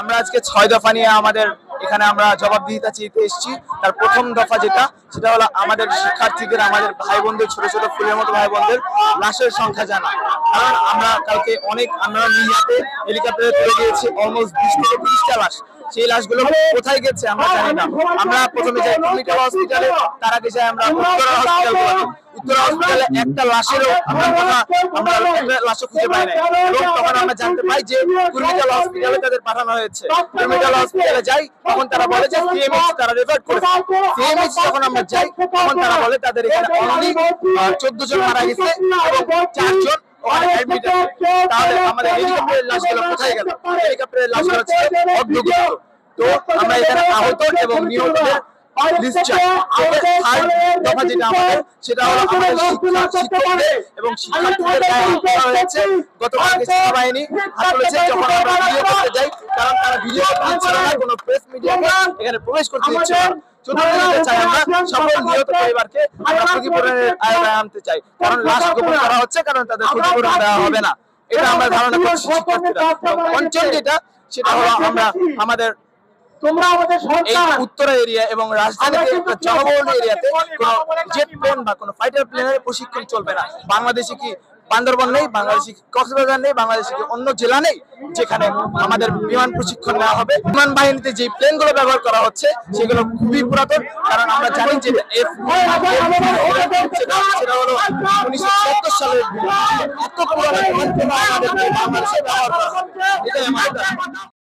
আমরা আজকে ছয় দফা নিয়ে আমাদের এখানে আমরা জবাবদিহিতা চেয়েতে এসেছি। তার প্রথম দফা যেটা, সেটা হলো আমাদের শিক্ষার্থীদের, আমাদের ভাই বোনদের ছোট ছোট ফুলের মতো ভাই বোনদের লাশের সংখ্যা জানা। কারণ আমরা কালকে অনেক আমরা মিডিয়াতে হেলিকপ্টারে তুলে দিয়েছি অলমোস্ট বিশ থেকে তিরিশটা লাশ। সেই লাশগুলো কোথায় গেছে আমরা জানি না। আমরা প্রথমে যাই মেডিকেল হসপিটালে তার আগে যাই আমরা উত্তরা হসপিটাল উত্তরা হসপিটালে একটা লাশেরও আমরা কথা আমরা লাশও খুঁজে পাই নাই এবং তখন আমরা জানতে পাই যে কুর্মিটাল হসপিটালে তাদের পাঠানো হয়েছে। কুর্মিটাল হসপিটালে যাই তখন তারা বলে যে সিএমএইচ তারা রেফার করেছে সিএমএইচ যখন আমরা যাই তখন তারা বলে তাদের এখানে অনলি চোদ্দ জন মারা গেছে এবং চারজন ওখানে অ্যাডমিট তাহলে আমাদের হেলিকপ্টারের লাশগুলো কোথায় গেল? হেলিকপ্টারের লাশগুলো ছিল অর্ধগত তো আমরা এখানে আহত এবং নিহতদের লিস্ট চাই। থার্ড দফা যেটা আমাদের সেটা হলো আমাদের শিক্ষকদের এবং শিক্ষার্থীদের গায়ে হয়েছে। গতকালকে সেনাবাহিনী হাত তুলেছে যখন আমরা ভিডিও করতে যাই কারণ তারা ভিডিও করতে দিচ্ছিল না কোনো প্রেস মিডিয়াকে এখানে প্রবেশ করতে দিচ্ছিল চাই আমরা সকল নিহত পরিবারকে ক্ষতিপূরণের আওতায় আনতে চাই। কারণ লাশ গোপন করা হচ্ছে কারণ তাদের ক্ষতিপূরণ দেওয়া হবে না। এটা আমরা ধারণা করছি শিক্ষার্থীরা এবং পঞ্চম যেটা সেটা হলো আমরা আমাদের তোমরা আমাদের সরকার উত্তর এরিয়া এবং রাজধানীতে জনবহুল এরিয়াতে কোনো জেট প্লেন বা কোনো ফাইটার প্লেনের প্রশিক্ষণ চলবে না। বাংলাদেশে কি বান্দরবন নেই বাংলাদেশি কক্সবাজার নেই বাংলাদেশি অন্য জেলা নেই যেখানে আমাদের বিমান প্রশিক্ষণ নেওয়া হবে বিমান বাহিনীতে যে প্লেনগুলো ব্যবহার করা হচ্ছে সেগুলো খুবই পুরাতন কারণ আমরা জানি যে এফ সেটা হলো উনিশশো ছিয়াত্তর সালের এত পুরানো আমাদের বাংলাদেশে ব্যবহার করা হবে? এটাই আমার